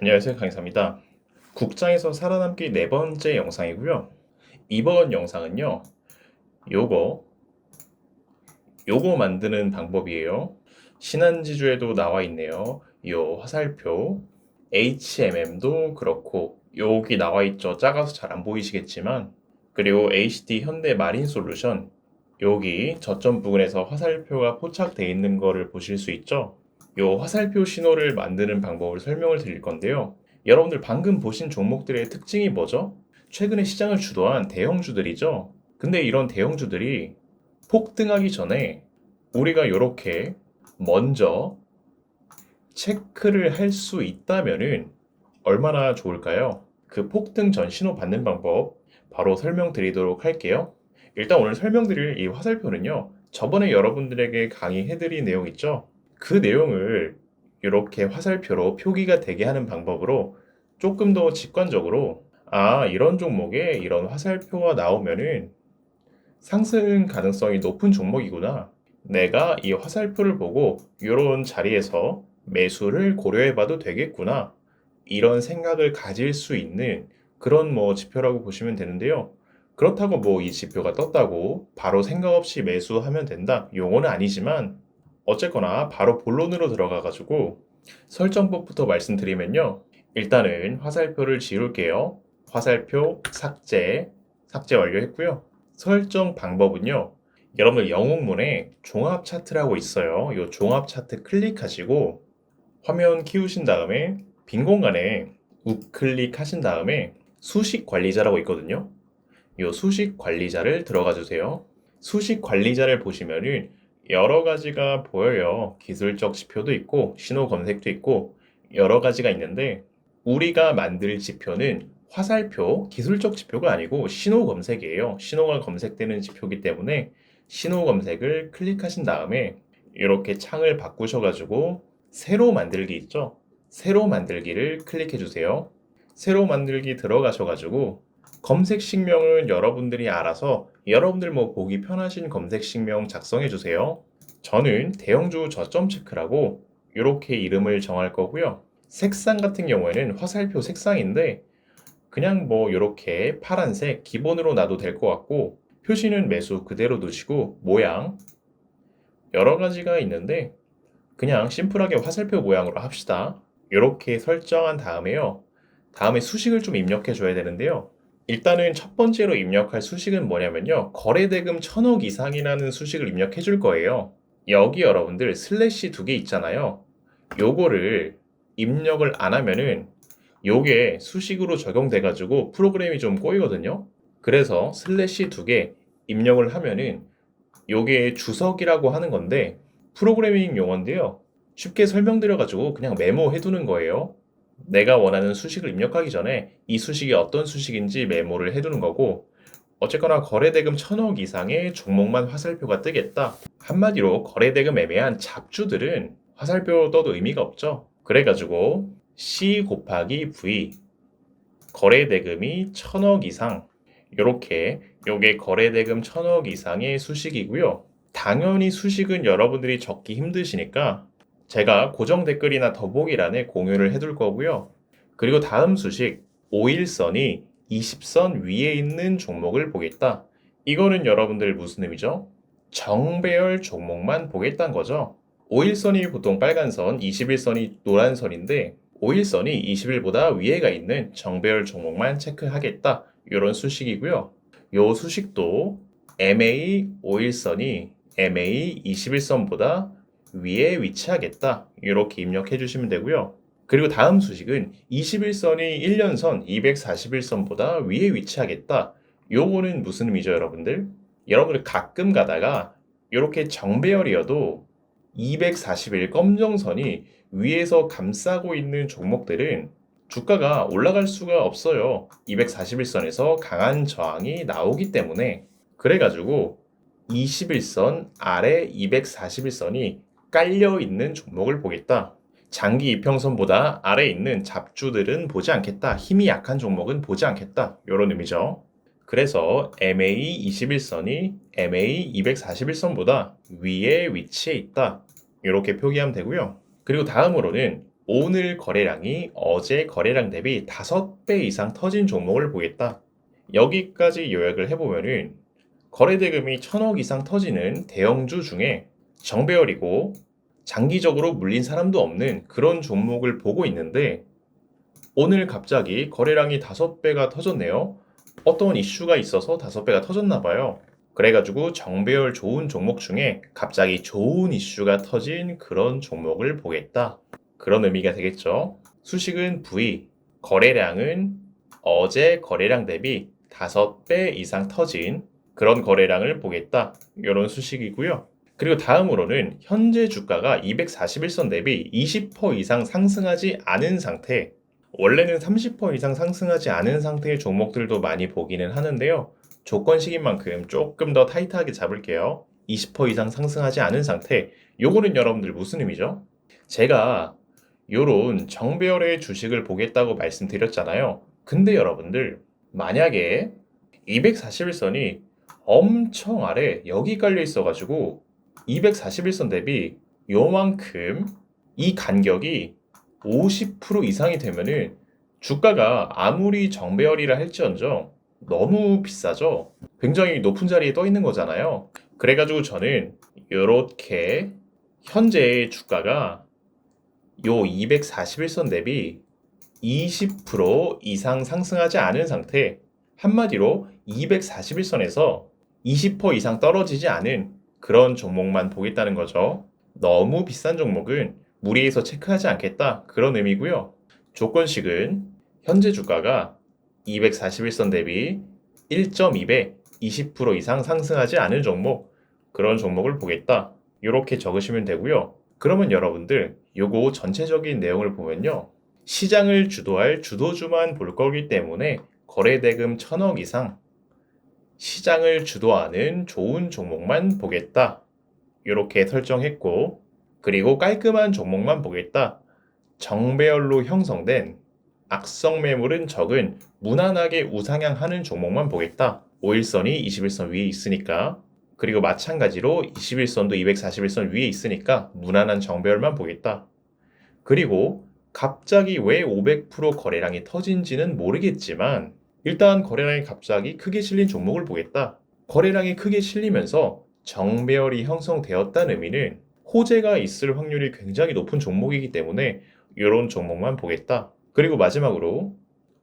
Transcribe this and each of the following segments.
안녕하세요 강의사입니다. 국장에서 살아남기 네 번째 영상이고요. 이번 영상은요. 요거 요거 만드는 방법이에요. 신한지주에도 나와 있네요. 요 화살표 HMM도 그렇고 여기 나와 있죠. 작아서 잘 안 보이시겠지만 그리고 HD 현대 마린 솔루션 여기 저점 부근에서 화살표가 포착되어 있는 거를 보실 수 있죠. 요 화살표 신호를 만드는 방법을 설명을 드릴 건데요. 여러분들 방금 보신 종목들의 특징이 뭐죠? 최근에 시장을 주도한 대형주들이죠. 근데 이런 대형주들이 폭등하기 전에 우리가 이렇게 먼저 체크를 할 수 있다면은 얼마나 좋을까요? 그 폭등 전 신호 받는 방법 바로 설명드리도록 할게요. 일단 오늘 설명드릴 이 화살표는요. 저번에 여러분들에게 강의해드린 내용 있죠? 그 내용을 이렇게 화살표로 표기가 되게 하는 방법으로 조금 더 직관적으로 아, 이런 종목에 이런 화살표가 나오면은 상승 가능성이 높은 종목이구나. 내가 이 화살표를 보고 이런 자리에서 매수를 고려해 봐도 되겠구나. 이런 생각을 가질 수 있는 그런 뭐 지표라고 보시면 되는데요. 그렇다고 뭐 이 지표가 떴다고 바로 생각 없이 매수하면 된다. 용어는 아니지만 어쨌거나 바로 본론으로 들어가 가지고 설정법부터 말씀드리면요. 일단은 화살표를 지울게요. 화살표 삭제, 삭제 완료했고요. 설정 방법은요. 여러분들 영웅문에 종합 차트라고 있어요. 이 종합 차트 클릭하시고 화면 키우신 다음에 빈 공간에 우클릭 하신 다음에 수식 관리자라고 있거든요. 이 수식 관리자를 들어가 주세요. 수식 관리자를 보시면은 여러 가지가 보여요. 기술적 지표도 있고 신호 검색도 있고 여러 가지가 있는데 우리가 만들 지표는 화살표 기술적 지표가 아니고 신호 검색이에요. 신호가 검색되는 지표이기 때문에 신호 검색을 클릭하신 다음에 이렇게 창을 바꾸셔가지고 새로 만들기 있죠? 새로 만들기를 클릭해 주세요. 새로 만들기 들어가셔가지고 검색 식명은 여러분들이 알아서 여러분들 뭐 보기 편하신 검색 식명 작성해 주세요. 저는 대형주 저점 체크라고 이렇게 이름을 정할 거고요. 색상 같은 경우에는 화살표 색상인데 그냥 뭐 이렇게 파란색 기본으로 놔도 될 것 같고 표시는 매수 그대로 두시고 모양 여러 가지가 있는데 그냥 심플하게 화살표 모양으로 합시다. 이렇게 설정한 다음에요. 다음에 수식을 좀 입력해 줘야 되는데요. 일단은 첫 번째로 입력할 수식은 뭐냐면요. 거래대금 천억 이상이라는 수식을 입력해 줄 거예요. 여기 여러분들 슬래시 두 개 있잖아요. 요거를 입력을 안 하면은 요게 수식으로 적용돼 가지고 프로그램이 좀 꼬이거든요. 그래서 슬래시 두 개 입력을 하면은 요게 주석이라고 하는 건데 프로그래밍 용어인데요. 쉽게 설명드려 가지고 그냥 메모해 두는 거예요. 내가 원하는 수식을 입력하기 전에 이 수식이 어떤 수식인지 메모를 해두는 거고 어쨌거나 거래대금 천억 이상의 종목만 화살표가 뜨겠다. 한마디로 거래대금 애매한 잡주들은 화살표 떠도 의미가 없죠. 그래가지고 C 곱하기 V 거래대금이 천억 이상 이렇게 요게 거래대금 천억 이상의 수식이고요. 당연히 수식은 여러분들이 적기 힘드시니까 제가 고정 댓글이나 더보기란에 공유를 해둘 거고요. 그리고 다음 수식 5일선이 20선 위에 있는 종목을 보겠다. 이거는 여러분들 무슨 의미죠? 정배열 종목만 보겠다는 거죠. 5일선이 보통 빨간 선, 21선이 노란 선인데 5일선이 20일보다 위에가 있는 정배열 종목만 체크하겠다. 이런 수식이고요. 요 수식도 MA 5일선이 MA 21선보다 위에 위치하겠다. 이렇게 입력해 주시면 되고요. 그리고 다음 수식은 21선이 1년선 241선보다 위에 위치하겠다. 요거는 무슨 의미죠, 여러분들? 여러분들 가끔 가다가 이렇게 정배열이어도 241 검정선이 위에서 감싸고 있는 종목들은 주가가 올라갈 수가 없어요. 241선에서 강한 저항이 나오기 때문에 그래가지고 21선 아래 241선이 깔려 있는 종목을 보겠다. 장기 이평선보다 아래 있는 잡주들은 보지 않겠다. 힘이 약한 종목은 보지 않겠다. 이런 의미죠. 그래서 MA 21선이 MA 241선보다 위에 위치해 있다. 이렇게 표기하면 되고요. 그리고 다음으로는 오늘 거래량이 어제 거래량 대비 5배 이상 터진 종목을 보겠다. 여기까지 요약을 해보면은 거래 대금이 천억 이상 터지는 대형주 중에 정배열이고 장기적으로 물린 사람도 없는 그런 종목을 보고 있는데 오늘 갑자기 거래량이 5배가 터졌네요. 어떤 이슈가 있어서 5배가 터졌나 봐요. 그래가지고 정배열 좋은 종목 중에 갑자기 좋은 이슈가 터진 그런 종목을 보겠다. 그런 의미가 되겠죠. 수식은 V, 거래량은 어제 거래량 대비 5배 이상 터진 그런 거래량을 보겠다. 이런 수식이고요. 그리고 다음으로는 현재 주가가 241선 대비 20% 이상 상승하지 않은 상태. 원래는 30% 이상 상승하지 않은 상태의 종목들도 많이 보기는 하는데요. 조건식인 만큼 조금 더 타이트하게 잡을게요. 20% 이상 상승하지 않은 상태. 요거는 여러분들 무슨 의미죠? 제가 요런 정배열의 주식을 보겠다고 말씀드렸잖아요. 근데 여러분들 만약에 241선이 엄청 아래 여기 깔려 있어가지고 241선 대비 요만큼 이 간격이 50% 이상이 되면은 주가가 아무리 정배열이라 할지언정 너무 비싸죠. 굉장히 높은 자리에 떠 있는 거잖아요. 그래가지고 저는 이렇게 현재 주가가 요 241선 대비 20% 이상 상승하지 않은 상태 한마디로 241선에서 20% 이상 떨어지지 않은 그런 종목만 보겠다는 거죠. 너무 비싼 종목은 무리해서 체크하지 않겠다 그런 의미고요. 조건식은 현재 주가가 241선 대비 1.2배 20% 이상 상승하지 않은 종목 그런 종목을 보겠다. 이렇게 적으시면 되고요. 그러면 여러분들 요거 전체적인 내용을 보면요. 시장을 주도할 주도주만 볼 거기 때문에 거래대금 천억 이상 시장을 주도하는 좋은 종목만 보겠다. 이렇게 설정했고 그리고 깔끔한 종목만 보겠다. 정배열로 형성된 악성 매물은 적은 무난하게 우상향하는 종목만 보겠다. 5일선이 21선 위에 있으니까 그리고 마찬가지로 21선도 241선 위에 있으니까 무난한 정배열만 보겠다. 그리고 갑자기 왜 500% 거래량이 터진지는 모르겠지만 일단 거래량이 갑자기 크게 실린 종목을 보겠다. 거래량이 크게 실리면서 정배열이 형성되었다는 의미는 호재가 있을 확률이 굉장히 높은 종목이기 때문에 이런 종목만 보겠다. 그리고 마지막으로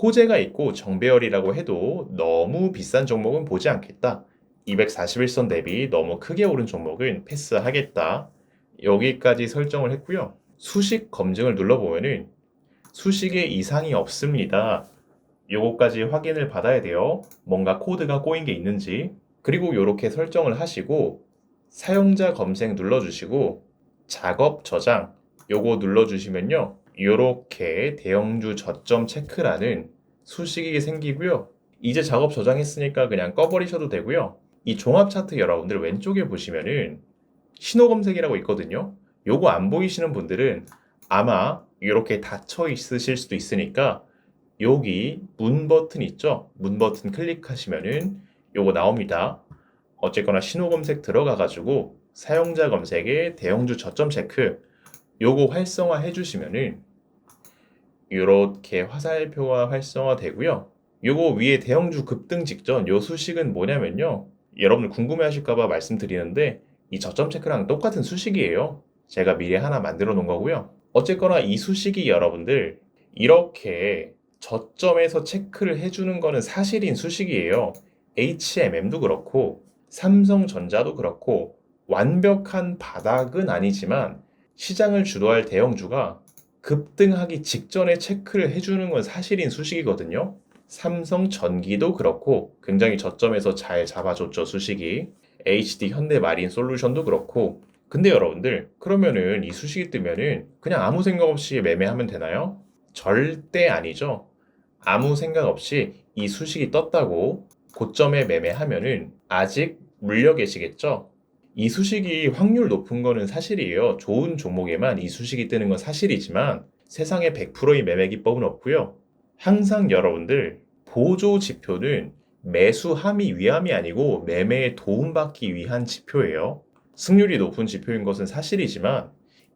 호재가 있고 정배열이라고 해도 너무 비싼 종목은 보지 않겠다. 241선 대비 너무 크게 오른 종목은 패스하겠다. 여기까지 설정을 했고요. 수식 검증을 눌러보면은 수식에 이상이 없습니다. 요거까지 확인을 받아야 돼요. 뭔가 코드가 꼬인 게 있는지. 그리고 이렇게 설정을 하시고 사용자 검색 눌러주시고 작업 저장 요거 눌러주시면요. 이렇게 대형주 저점 체크라는 수식이 생기고요. 이제 작업 저장했으니까 그냥 꺼버리셔도 되고요. 이 종합 차트 여러분들 왼쪽에 보시면은 신호 검색이라고 있거든요. 요거 안 보이시는 분들은 아마 이렇게 닫혀 있으실 수도 있으니까 여기 문 버튼 있죠? 문 버튼 클릭하시면은 요거 나옵니다. 어쨌거나 신호 검색 들어가 가지고 사용자 검색에 대형주 저점 체크 요거 활성화 해주시면은 이렇게 화살표가 활성화 되고요. 요거 위에 대형주 급등 직전 요 수식은 뭐냐면요. 여러분들 궁금해 하실까봐 말씀드리는데 이 저점 체크랑 똑같은 수식이에요. 제가 미리 하나 만들어 놓은 거고요. 어쨌거나 이 수식이 여러분들 이렇게 저점에서 체크를 해주는 거는 사실인 수식이에요. HMM도 그렇고 삼성전자도 그렇고 완벽한 바닥은 아니지만 시장을 주도할 대형주가 급등하기 직전에 체크를 해주는 건 사실인 수식이거든요. 삼성전기도 그렇고 굉장히 저점에서 잘 잡아줬죠 수식이. HD 현대마린 솔루션도 그렇고 근데 여러분들 그러면은 이 수식이 뜨면은 그냥 아무 생각 없이 매매하면 되나요? 절대 아니죠. 아무 생각 없이 이 수식이 떴다고 고점에 매매하면은 아직 물려 계시겠죠? 이 수식이 확률 높은 거는 사실이에요. 좋은 종목에만 이 수식이 뜨는 건 사실이지만 세상에 100%의 매매 기법은 없고요. 항상 여러분들 보조 지표는 매수 함이 위함이 아니고 매매에 도움받기 위한 지표예요. 승률이 높은 지표인 것은 사실이지만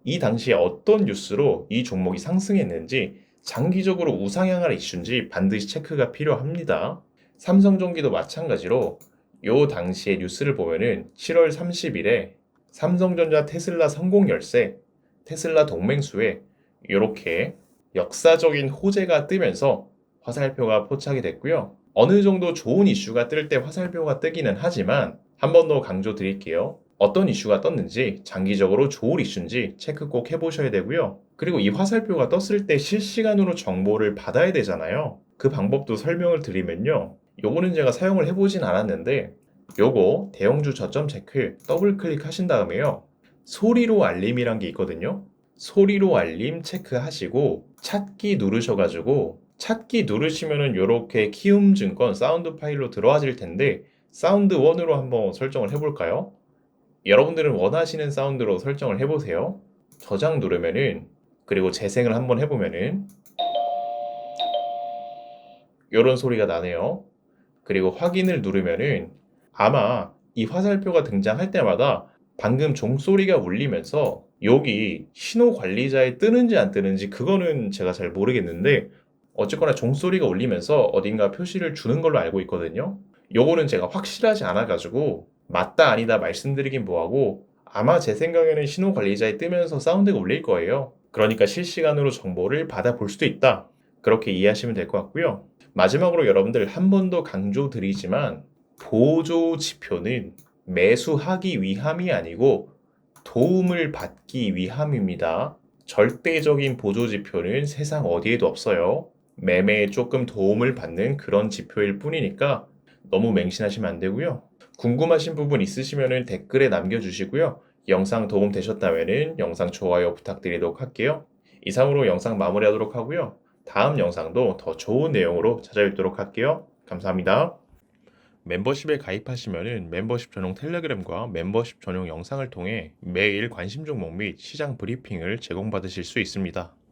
이 당시에 어떤 뉴스로 이 종목이 상승했는지 장기적으로 우상향할 이슈인지 반드시 체크가 필요합니다. 삼성전기도 마찬가지로 요 당시의 뉴스를 보면은 7월 30일에 삼성전자 테슬라 성공 열쇠, 테슬라 동맹수에 이렇게 역사적인 호재가 뜨면서 화살표가 포착이 됐고요. 어느 정도 좋은 이슈가 뜰 때 화살표가 뜨기는 하지만 한 번 더 강조 드릴게요. 어떤 이슈가 떴는지 장기적으로 좋은 이슈인지 체크 꼭 해보셔야 되고요. 그리고 이 화살표가 떴을 때 실시간으로 정보를 받아야 되잖아요. 그 방법도 설명을 드리면요. 요거는 제가 사용을 해보진 않았는데 요거 대형주 저점 체크 더블 클릭하신 다음에요. 소리로 알림이란 게 있거든요. 소리로 알림 체크하시고 찾기 누르셔가지고 찾기 누르시면은 이렇게 키움 증권 사운드 파일로 들어와질 텐데 사운드 1으로 한번 설정을 해볼까요? 여러분들은 원하시는 사운드로 설정을 해보세요. 저장 누르면은 그리고 재생을 한번 해보면은 이런 소리가 나네요. 그리고 확인을 누르면은 아마 이 화살표가 등장할 때마다 방금 종소리가 울리면서 여기 신호 관리자에 뜨는지 안 뜨는지 그거는 제가 잘 모르겠는데 어쨌거나 종소리가 울리면서 어딘가 표시를 주는 걸로 알고 있거든요. 요거는 제가 확실하지 않아가지고 맞다 아니다 말씀드리긴 뭐하고 아마 제 생각에는 신호 관리자에 뜨면서 사운드가 울릴 거예요. 그러니까 실시간으로 정보를 받아볼 수도 있다. 그렇게 이해하시면 될 것 같고요. 마지막으로 여러분들 한 번 더 강조드리지만 보조 지표는 매수하기 위함이 아니고 도움을 받기 위함입니다. 절대적인 보조 지표는 세상 어디에도 없어요. 매매에 조금 도움을 받는 그런 지표일 뿐이니까 너무 맹신하시면 안 되고요. 궁금하신 부분 있으시면 댓글에 남겨주시고요. 영상 도움 되셨다면 영상 좋아요 부탁드리도록 할게요. 이상으로 영상 마무리하도록 하고요. 다음 영상도 더 좋은 내용으로 찾아뵙도록 할게요. 감사합니다. 멤버십에 가입하시면 멤버십 전용 텔레그램과 멤버십 전용 영상을 통해 매일 관심 종목 및 시장 브리핑을 제공받으실 수 있습니다.